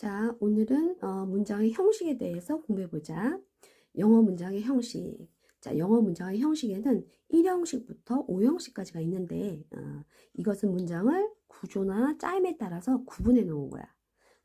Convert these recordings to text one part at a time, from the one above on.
자, 오늘은 어, 문장의 형식에 대해서 공부해 보자. 영어 문장의 형식. 자, 영어 문장의 형식에는 1형식부터 5형식까지가 있는데, 어, 이것은 문장을 구조나 짜임에 따라서 구분해 놓은 거야.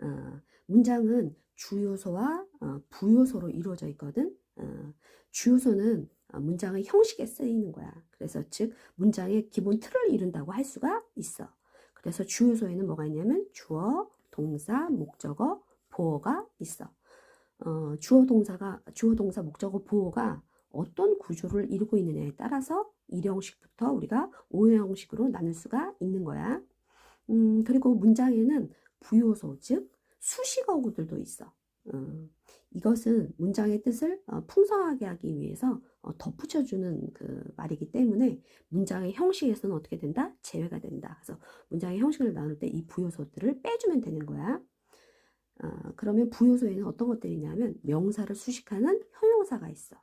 어, 문장은 주요소와 어, 부요소로 이루어져 있거든. 어, 주요소는 어, 문장의 형식에 쓰이는 거야. 그래서 즉 문장의 기본 틀을 이룬다고 할 수가 있어. 그래서 주요소에는 뭐가 있냐면 주어, 동사, 목적어, 보어가 있어. 어, 주어 동사가 주어 동사, 목적어, 보어가 어떤 구조를 이루고 있느냐에 따라서 1형식부터 우리가 5형식으로 나눌 수가 있는 거야. 음, 그리고 문장에는 부요소, 즉 수식어구들도 있어. 어, 이것은 문장의 뜻을 어, 풍성하게 하기 위해서 어, 덧붙여주는 그 말이기 때문에 문장의 형식에서는 어떻게 된다? 제외가 된다. 그래서 문장의 형식을 나눌 때 이 부요소들을 빼주면 되는 거야. 어, 그러면 부요소에는 어떤 것들이 있냐면 명사를 수식하는 형용사가 있어.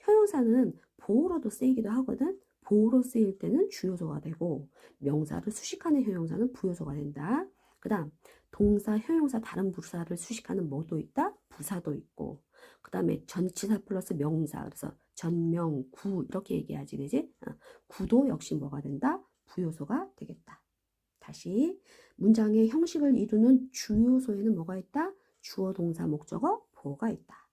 형용사는 보호로도 쓰이기도 하거든. 보호로 쓰일 때는 주요소가 되고 명사를 수식하는 형용사는 부요소가 된다. 그 다음 동사, 형용사, 다른 부사를 수식하는 뭐도 있다? 부사도 있고 그 다음에 전치사 플러스 명사 그래서 전명, 구 이렇게 얘기하지 그지? 어, 구도 역시 뭐가 된다? 부요소가 되겠다. 다시 문장의 형식을 이루는 주요소에는 뭐가 있다? 주어, 동사, 목적어, 보어가 있다.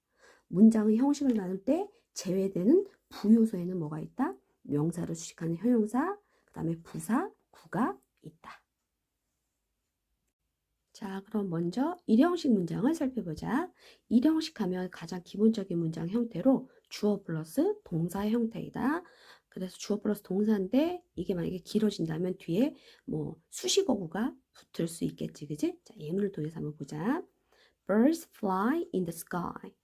문장의 형식을 나눌 때 제외되는 부요소에는 뭐가 있다? 명사를 수식하는 형용사, 그 다음에 부사, 구가 있다. 자, 그럼 먼저 일형식 문장을 살펴보자. 일형식 하면 가장 기본적인 문장 형태로 주어 플러스 동사의 형태이다. 그래서 주어 플러스 동사인데 이게 만약에 길어진다면 뒤에 뭐 수식어구가 붙을 수 있겠지, 그지? 자, 예문을 통해서 한번 보자. Birds fly in the sky.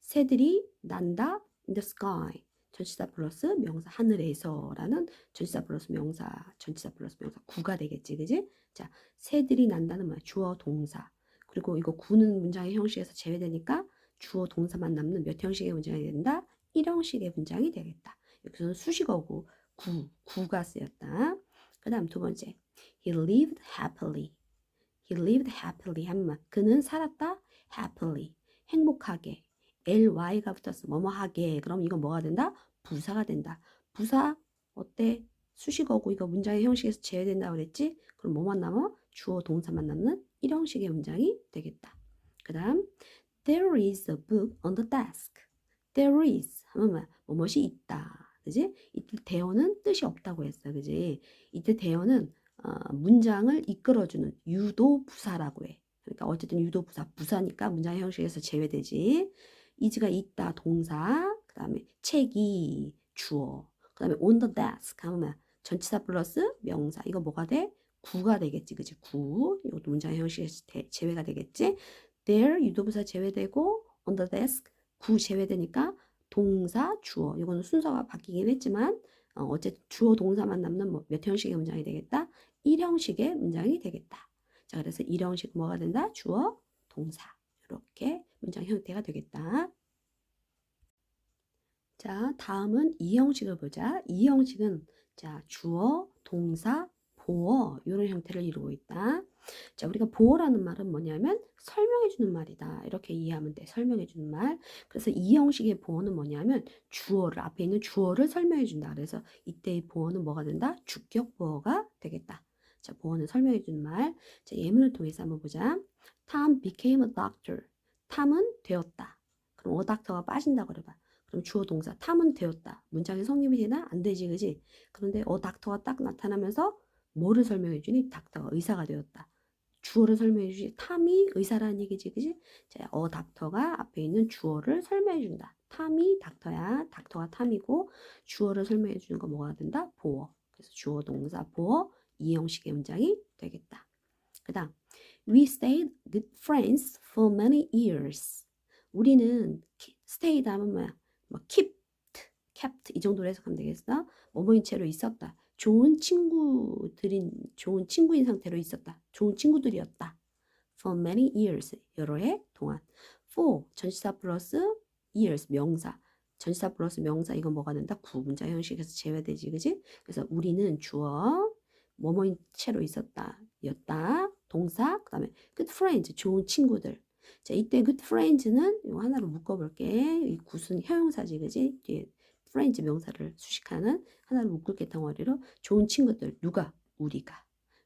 새들이 난다 in the sky. 전치사 플러스 명사 하늘에서라는 전치사 플러스 명사, 전치사 플러스 명사 구가 되겠지, 그지? 자, 새들이 난다는 말, 주어 동사. 그리고 이거 구는 문장의 형식에서 제외되니까 주어 동사만 남는 몇 형식의 문장이 된다? 1형식의 문장이 되겠다. 여기서는 수식어구 구, 구가 쓰였다. 그 다음 두 번째. He lived happily. He lived happily 말. 그는 살았다 happily. 행복하게. ly가 붙었어. 뭐뭐하게. 그럼 이건 뭐가 된다? 부사가 된다. 부사 어때? 수식어고 이거 문장의 형식에서 제외된다 그랬지? 그럼 뭐만 남아? 주어 동사만 남는 1형식의 문장이 되겠다. 그 다음 There is a book on the desk. There is 하면 뭐야? 뭐뭇이 있다. 그지? 이때 대어는 뜻이 없다고 했어. 그지? 이때 대어는 어, 문장을 이끌어주는 유도 부사라고 해. 그러니까 어쨌든 유도 부사, 부사니까 문장의 형식에서 제외되지. 이즈가 있다 동사, 그 다음에 책이 주어, 그 다음에 on the desk 하면? 전치사 플러스 명사. 이거 뭐가 돼? 구가 되겠지. 그지? 구. 이것도 문장의 형식에서 대- 제외가 되겠지. there 유도부사 제외되고 on the desk 구 제외되니까 동사 주어. 이거는 순서가 바뀌긴 했지만 어, 어쨌든 주어 동사만 남는 뭐 몇 형식의 문장이 되겠다? 1형식의 문장이 되겠다. 자, 그래서 1형식 뭐가 된다? 주어 동사. 이렇게 문장 형태가 되겠다. 자, 다음은 이 형식을 보자. 이 형식은 자, 주어, 동사, 보어 이런 형태를 이루고 있다. 자, 우리가 보어라는 말은 뭐냐면 설명해 주는 말이다. 이렇게 이해하면 돼. 설명해 주는 말. 그래서 이 형식의 보어는 뭐냐면 주어를 앞에 있는 주어를 설명해 준다. 그래서 이때의 보어는 뭐가 된다? 주격 보어가 되겠다. 자, 보어는 설명해 주는 말. 자, 예문을 통해서 한번 보자. Tom became a doctor. 탐은 되었다. 그럼 a doctor가 빠진다 그래 봐. 그럼 주어 동사 탐은 되었다. 문장의 성립이 되나? 안 되지, 그지? 그런데 어 닥터가 딱 나타나면서 뭐를 설명해 주니? 닥터가 의사가 되었다. 주어를 설명해 주지. 탐이 의사라는 얘기지, 그지? 자, 어 닥터가 앞에 있는 주어를 설명해 준다. 탐이 닥터야. 닥터가 탐이고 주어를 설명해 주는 거 뭐가 된다? 보어. 그래서 주어 동사 보어 이 형식의 문장이 되겠다. 그다음 We stayed good friends for many years. 우리는 stayed 하면 뭐야? 뭐 kept, kept 이 정도로 해석하면 되겠어. 뭐뭐인 채로 있었다. 좋은 친구들인 좋은 친구인 상태로 있었다. 좋은 친구들이었다. For many years 여러 해 동안. For 전치사 플러스 years 명사. 전치사 플러스 명사 이건 뭐가 된다? 구문자 형식에서 제외되지, 그지? 그래서 우리는 주어 뭐뭐인 채로 있었다. 였다. 동사 그다음에 good friends 좋은 친구들. 자, 이때 good friends는 이거 하나로 묶어볼게. 이 굿은 형용사지, 그지? 뒤에 friends 명사를 수식하는 하나로 묶을게 덩어리로 좋은 친구들 누가? 우리가.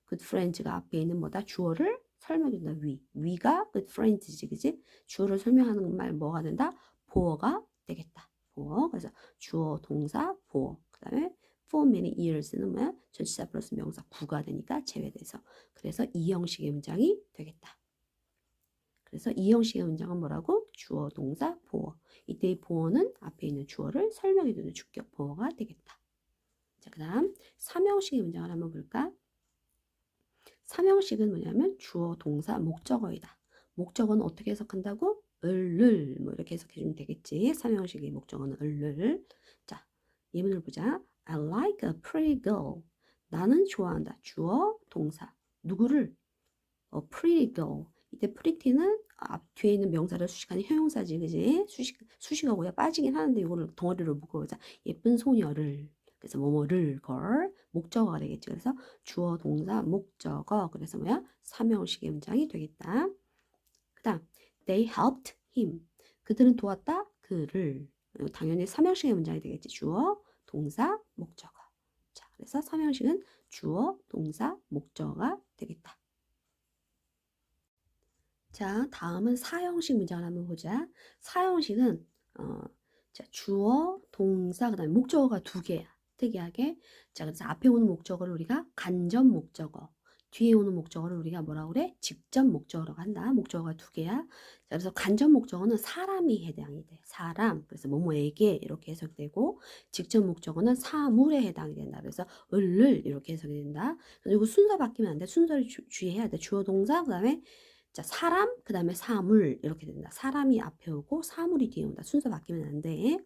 good friends가 앞에 있는 뭐다? 주어를 설명해준다. 위. 위가 good friends지, 그지? 주어를 설명하는 말 뭐가 된다? 보어가 되겠다. 보어. 그래서 주어, 동사, 보어. 그 다음에 for many years는 뭐야? 전치사 플러스 명사 구가 되니까 제외돼서. 그래서 이 형식의 문장이 되겠다. 그래서 이 형식의 문장은 뭐라고? 주어, 동사, 보어. 이때의 보어는 앞에 있는 주어를 설명해주는 주격 보어가 되겠다. 자, 그 다음 삼형식의 문장을 한번 볼까? 삼형식은 뭐냐면 주어, 동사, 목적어이다. 목적어는 어떻게 해석한다고? 을를 뭐 이렇게 해석해주면 되겠지. 삼형식의 목적어는 을를. 자, 예문을 보자. I like a pretty girl. 나는 좋아한다. 주어, 동사. 누구를? 어, pretty girl. 이때 pretty는 앞 뒤에 있는 명사를 수식하는 형용사지, 그지? 수식 수식하고야 빠지긴 하는데 이거를 덩어리로 묶어보자. 예쁜 소녀를. 그래서 뭐뭐를 걸 목적어가 되겠지. 그래서 주어, 동사, 목적어. 그래서 뭐야? 삼형식의 문장이 되겠다. 그다음 they helped him. 그들은 도왔다. 그를. 어, 당연히 삼형식의 문장이 되겠지. 주어, 동사, 목적어. 자, 그래서 삼형식은 주어, 동사, 목적어가 되겠다. 자, 다음은 사형식 문장을 한번 보자. 사형식은 어, 자, 주어, 동사, 그 다음에 목적어가 두 개야. 특이하게. 자, 그래서 앞에 오는 목적어를 우리가 간접 목적어, 뒤에 오는 목적어를 우리가 뭐라고 그래? 직접 목적어라고 한다. 목적어가 두 개야. 자, 그래서 간접 목적어는 사람이 해당이 돼. 사람. 그래서 뭐뭐에게 이렇게 해석되고 직접 목적어는 사물에 해당이 된다. 그래서 을을 이렇게 해석이 된다. 이거 순서 바뀌면 안 돼. 순서를 주, 주의해야 돼. 주어 동사 그다음에 자, 사람, 그 다음에 사물, 이렇게 된다. 사람이 앞에 오고 사물이 뒤에 온다. 순서 바뀌면 안 돼.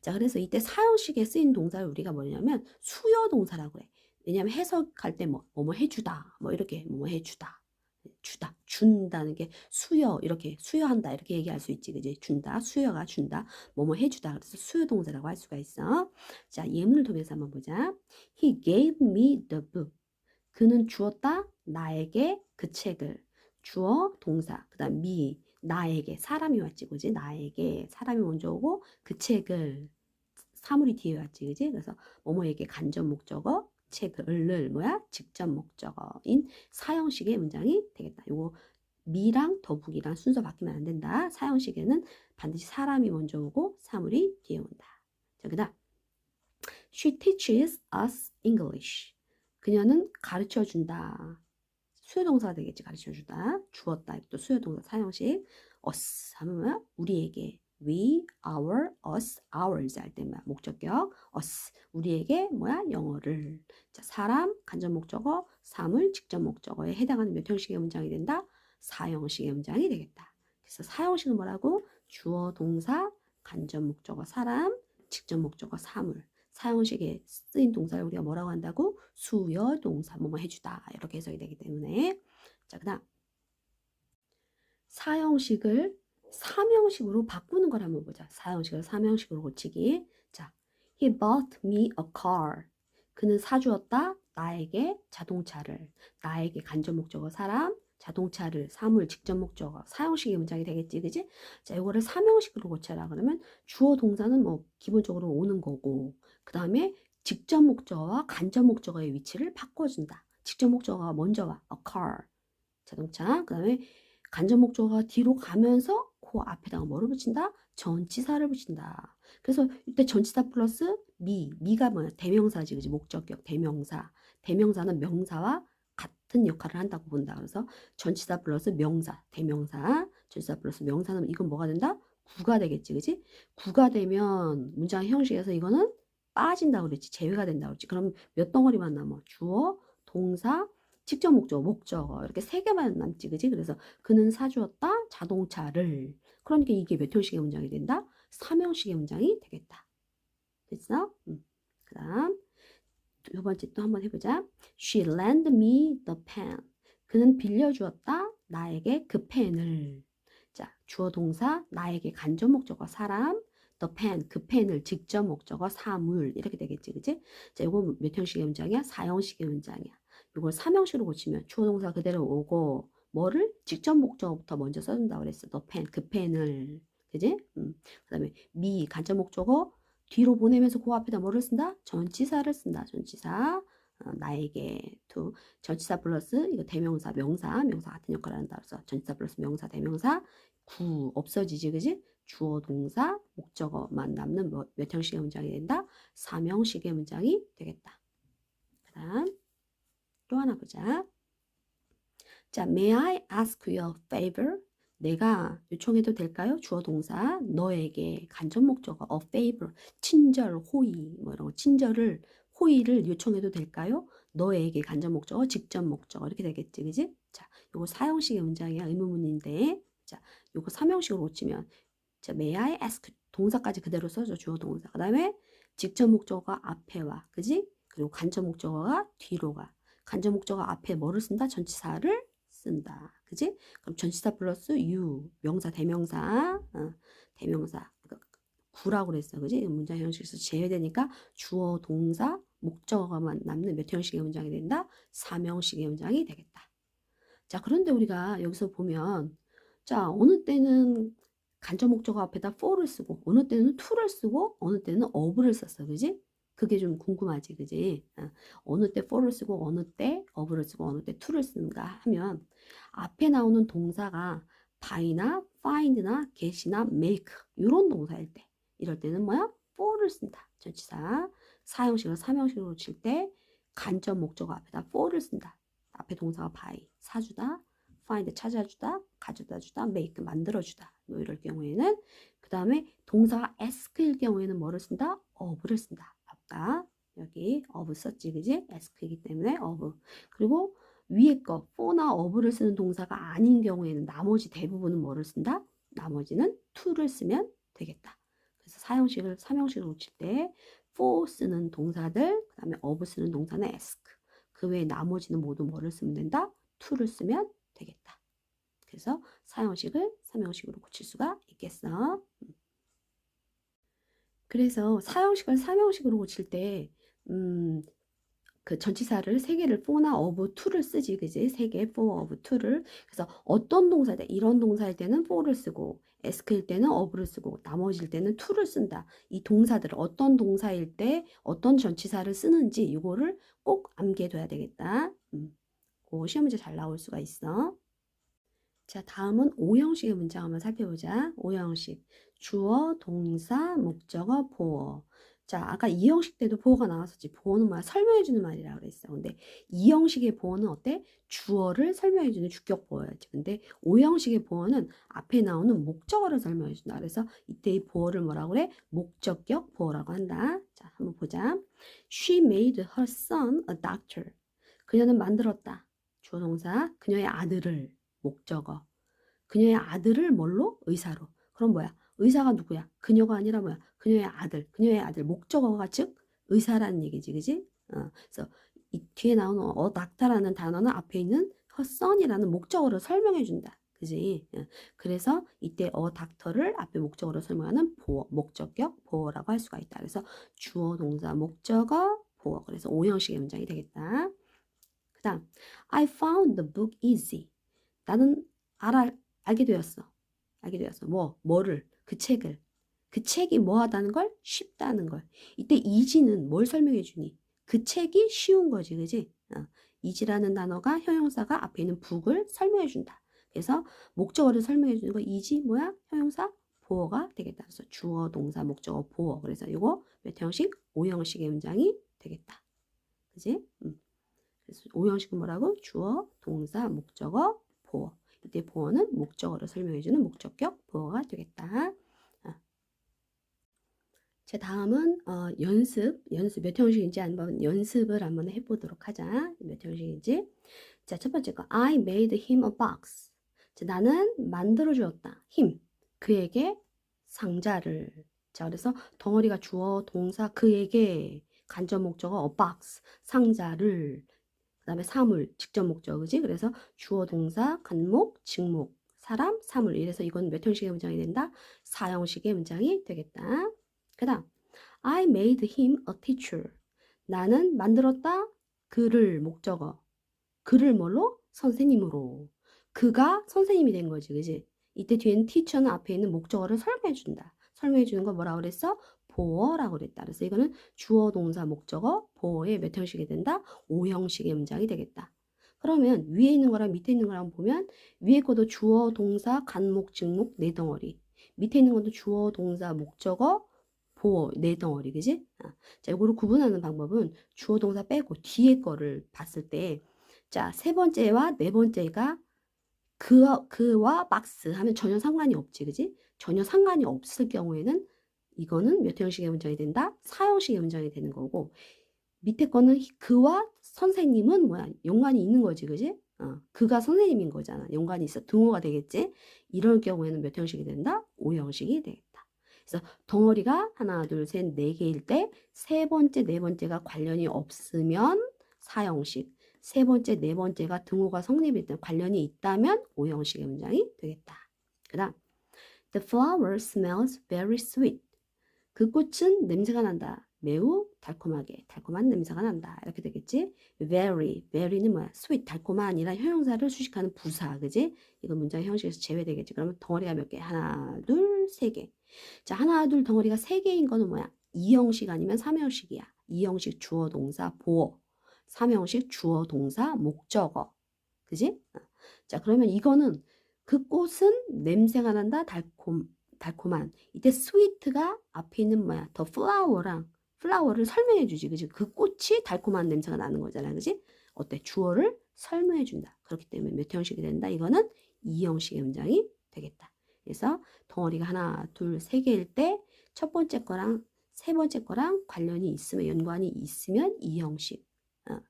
자, 그래서 이때 사형식에 쓰인 동사를 우리가 뭐냐면 수요 동사라고 해. 왜냐면 해석할 때 뭐, 뭐뭐 해주다. 뭐 이렇게 뭐뭐 해주다. 주다. 준다는 게 수요, 이렇게 수요한다. 이렇게 얘기할 수 있지. 그지? 준다. 수요가 준다. 뭐뭐 해주다. 그래서 수요 동사라고 할 수가 있어. 자, 예문을 통해서 한번 보자. He gave me the book. 그는 주었다. 나에게 그 책을. 주어 동사 그 다음 미 나에게 사람이 왔지 그지? 나에게 사람이 먼저 오고 그 책을 사물이 뒤에 왔지 그지? 그래서 뭐뭐에게 간접 목적어 책을 뭐야? 직접 목적어인 사형식의 문장이 되겠다. 요거 미랑 더북이랑 순서 바뀌면 안 된다. 사형식에는 반드시 사람이 먼저 오고 사물이 뒤에 온다. 자 그다음. She teaches us English. 그녀는 가르쳐 준다 수요동사가 되겠지 가르쳐주다. 주었다. 또 수요동사 사형식. us 하면? 우리에게. we, our, us, ours 할때 뭐야? 목적격 us. 우리에게 뭐야? 영어를. 자 사람 간접 목적어 사물 직접 목적어에 해당하는 몇 형식의 문장이 된다? 사형식의 문장이 되겠다. 그래서 사형식은 뭐라고? 주어 동사 간접 목적어 사람 직접 목적어 사물 사형식에 쓰인 동사를 우리가 뭐라고 한다고? 수여 동사 뭐뭐 해주다 이렇게 해석이 되기 때문에 자 그다음 사형식을 삼형식으로 바꾸는 걸 한번 보자. 사형식을 삼형식으로 고치기. 자, he bought me a car. 그는 사주었다 나에게 자동차를. 나에게 간접 목적어 사람, 자동차를 사물 직접 목적어 사형식의 문장이 되겠지 그지? 자 이거를 삼형식으로 고쳐라. 그러면 주어 동사는 뭐 기본적으로 오는 거고 그 다음에 직접 목적어와 간접 목적어의 위치를 바꿔준다. 직접 목적어가 먼저 와. A car. 자동차. 그 다음에 간접 목적어가 뒤로 가면서 그 앞에다가 뭐를 붙인다? 전치사를 붙인다. 그래서 이때 전치사 플러스 미. 미가 뭐야? 대명사지 그지? 목적격 대명사. 대명사는 명사와 같은 역할을 한다고 본다. 그래서 전치사 플러스 명사, 대명사, 전치사 플러스 명사는 이건 뭐가 된다? 구가 되겠지, 그지? 구가 되면 문장 형식에서 이거는 빠진다고 그랬지, 제외가 된다고 그랬지. 그럼 몇 덩어리만 남아? 주어, 동사, 직접 목적어, 목적어 이렇게 세 개만 남지, 그지? 그래서 그는 사주었다 자동차를. 그러니까 이게 몇 형식의 문장이 된다? 삼형식의 문장이 되겠다. 됐어? 음. 그다음 두 번째 또 한번 해보자. She lent me the pen. 그는 빌려주었다. 나에게 그 펜을. 자, 주어 동사 나에게 간접 목적어 사람 the pen 그 펜을 직접 목적어 사물 이렇게 되겠지, 그지? 자, 이거 몇 형식의 문장이야? 사형식의 문장이야. 이걸 삼형식으로 고치면 주어 동사 그대로 오고 뭐를 직접 목적어부터 먼저 써준다고 그랬어. 너 펜, 그 펜을. 그지? 음. 그 다음에 미, 간접 목적어 뒤로 보내면서 그 앞에다 뭐를 쓴다? 전치사를 쓴다. 전치사. 어, 나에게 to 전치사 플러스 이거 대명사 명사 명사 같은 역할을 한다 그래서 전치사 플러스 명사 대명사 구 없어지지 그지 주어 동사 목적어만 남는 뭐, 몇 형식의 문장이 된다 사명식의 문장이 되겠다 그다음 또 하나 보자 자 may I ask you a favor 내가 요청해도 될까요? 주어 동사 너에게 간접 목적어 a favor 친절 호의 뭐 이런 거 친절을 호의를 요청해도 될까요? 너에게 간접 목적어, 직접 목적어 이렇게 되겠지, 그지? 자, 요거 사형식의 문장이야 의문문인데, 자, 요거 삼형식으로 고치면, 자, may I ask 동사까지 그대로 써줘 주어 동사. 그 다음에 직접 목적어가 앞에 와, 그지? 그리고 간접 목적어가 뒤로 가. 간접 목적어 앞에 뭐를 쓴다? 전치사를 쓴다, 그지? 그럼 전치사 플러스 you 명사 대명사, 어, 대명사. 구라고 그랬어. 그지? 문장 형식에서 제외되니까 주어, 동사, 목적어만 남는 몇 형식의 문장이 된다? 사명식의 문장이 되겠다. 자, 그런데 우리가 여기서 보면 자, 어느 때는 간접 목적어 앞에다 for를 쓰고 어느 때는 to를 쓰고 어느 때는 of를 썼어. 그지? 그게 좀 궁금하지. 그지? 어, 느 때 for를 쓰고 어느 때 of를 쓰고 어느 때 to를 쓰는가 하면 앞에 나오는 동사가 buy나 find나 get이나 make 이런 동사일 때 이럴 때는 뭐야? for를 쓴다. 전치사. 사형식을 삼형식으로 칠 때 간접 목적어 앞에다 for를 쓴다. 앞에 동사가 buy, 사주다. find, 찾아주다. 가져다 주다. make, 만들어주다. 뭐 이럴 경우에는 그 다음에 동사가 ask일 경우에는 뭐를 쓴다? of를 쓴다. 아까 여기 of 썼지, 그지? ask이기 때문에 of. 그리고 위에 거 for나 of를 쓰는 동사가 아닌 경우에는 나머지 대부분은 뭐를 쓴다? 나머지는 to를 쓰면 되겠다. 그래서 사형식을 삼형식으로 칠때 for 쓰는 동사들, 그 다음에 of 쓰는 동사는 ask. 그 외에 나머지는 모두 뭐를 쓰면 된다? to를 쓰면 되겠다. 그래서 사형식을 삼형식으로 고칠 수가 있겠어. 음. 그래서 사형식을 삼형식으로 고칠 때, 음, 그 전치사를 세 개를 for나 of, to를 쓰지, 그지? 세 개, for, of, to를. 그래서 어떤 동사일 때, 이런 동사일 때는 for를 쓰고, ask일 때는 of를 쓰고 나머지일 때는 to를 쓴다. 이 동사들을 어떤 동사일 때 어떤 전치사를 쓰는지 이거를 꼭 암기해둬야 되겠다. 음. 그 시험 문제 잘 나올 수가 있어. 자, 다음은 오형식의 문장 한번 살펴보자. 오형식. 주어, 동사, 목적어, 보어. 자, 아까 이 형식 때도 보어가 나왔었지. 보어는 뭐야? 설명해주는 말이라 그랬어. 근데 이 형식의 보어는 어때? 주어를 설명해주는 주격 보어였지. 근데 오 형식의 보어는 앞에 나오는 목적어를 설명해준다. 그래서 이때 이 보어를 뭐라고 그래? 목적격 보어라고 한다. 자, 한번 보자. She made her son a doctor. 그녀는 만들었다. 주어 동사. 그녀의 아들을 목적어. 그녀의 아들을 뭘로? 의사로. 그럼 뭐야? 의사가 누구야? 그녀가 아니라 뭐야? 그녀의 아들, 그녀의 아들 목적어가 즉 의사라는 얘기지, 그지? 어, 그래서 이 뒤에 나오는 어 닥터라는 단어는 앞에 있는 son이라는 목적어를 설명해 준다. 그지? 어, 그래서 이때 어 닥터를 앞에 목적어로 설명하는 보어, 목적격 보어라고 할 수가 있다. 그래서 주어, 동사, 목적어, 보어. 그래서 오형식의 문장이 되겠다. 그 다음, I found the book easy. 나는 알아, 알게 되었어. 알게 되었어. 뭐, 뭐를, 그 책을. 그 책이 뭐하다는 걸? 쉽다는 걸. 이때 이지는 뭘 설명해 주니? 그 책이 쉬운 거지, 그지? 어, 이지라는 단어가 형용사가 앞에 있는 북을 설명해 준다. 그래서 목적어를 설명해 주는 거 이지 뭐야? 형용사 보어가 되겠다. 그래서 주어, 동사, 목적어, 보어. 그래서 이거 몇 형식? 오형식의 문장이 되겠다. 그지? 음. 그래서 오형식은 뭐라고? 주어, 동사, 목적어, 보어. 이때 보어는 목적어를 설명해 주는 목적격 보어가 되겠다. 자, 다음은 어, 연습, 연습 몇 형식인지 한번 연습을 한번 해보도록 하자. 몇 형식인지. 자, 첫 번째 거, I made him a box. 자, 나는 만들어 주었다. him, 그에게 상자를. 자, 그래서 덩어리가 주어, 동사, 그에게 간접 목적어 a box, 상자를. 그 다음에 사물, 직접 목적어지. 그래서 주어, 동사, 간목, 직목, 사람, 사물. 이래서 이건 몇 형식의 문장이 된다? 사형식의 문장이 되겠다. 그 다음 I made him a teacher. 나는 만들었다 그를 목적어. 그를 뭘로? 선생님으로. 그가 선생님이 된 거지, 그지? 이때 뒤에는 teacher는 앞에 있는 목적어를 설명해 준다. 설명해 주는 거 뭐라고 그랬어? 보어라고 그랬다. 그래서 이거는 주어, 동사, 목적어, 보어의 몇 형식이 된다? 5형식의 문장이 되겠다. 그러면 위에 있는 거랑 밑에 있는 거랑 보면 위에 것도 주어, 동사, 간목, 직목, 네 덩어리. 밑에 있는 것도 주어, 동사, 목적어, 보어, 네 덩어리, 그지? 아, 자, 이거를 구분하는 방법은 주어, 동사 빼고 뒤에 거를 봤을 때, 자, 세 번째와 네 번째가 그와, 그와 막스 하면 전혀 상관이 없지, 그지? 전혀 상관이 없을 경우에는 이거는 몇 형식의 문장이 된다? 사형식의 문장이 되는 거고, 밑에 거는 그와 선생님은 뭐야? 연관이 있는 거지, 그지? 어, 그가 선생님인 거잖아. 연관이 있어. 등호가 되겠지? 이럴 경우에는 몇 형식이 된다? 5형식이 되겠다. 그래서 덩어리가 하나, 둘, 셋, 네 개일 때 세 번째, 네 번째가 관련이 없으면 4형식, 세 번째, 네 번째가 등호가 성립이 된 관련이 있다면 5형식의 문장이 되겠다. 그 다음 The flower smells very sweet. 그 꽃은 냄새가 난다. 매우 달콤하게, 달콤한 냄새가 난다. 이렇게 되겠지? Very, very는 뭐야? sweet, 달콤한이란 형용사를 수식하는 부사, 그지? 이거 문장 형식에서 제외되겠지. 그러면 덩어리가 몇 개? 하나, 둘, 세 개. 자, 하나, 둘 덩어리가 세 개인 거는 뭐야? 2형식 아니면 3형식이야. 2형식 주어, 동사, 보어. 3형식 주어, 동사, 목적어. 그지? 어. 자, 그러면 이거는 그 꽃은 냄새가 난다, 달콤, 달콤한. 이때 스위트가 앞에 있는 뭐야? 더 플라워랑 플라워를 설명해 주지. 그지? 그 꽃이 달콤한 냄새가 나는 거잖아. 그지? 어때? 주어를 설명해 준다. 그렇기 때문에 몇 형식이 된다? 이거는 2형식의 문장이 되겠다. 그래서 덩어리가 하나, 둘, 세 개일 때 첫 번째 거랑 세 번째 거랑 관련이 있으면 연관이 있으면 2형식. 어,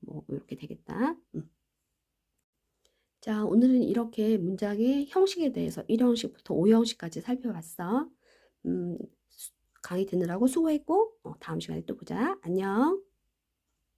뭐 이렇게 되겠다. 음. 자, 오늘은 이렇게 문장의 형식에 대해서 1형식부터 5형식까지 살펴봤어. 음, 강의 듣느라고 수고했고, 어, 다음 시간에 또 보자. 안녕.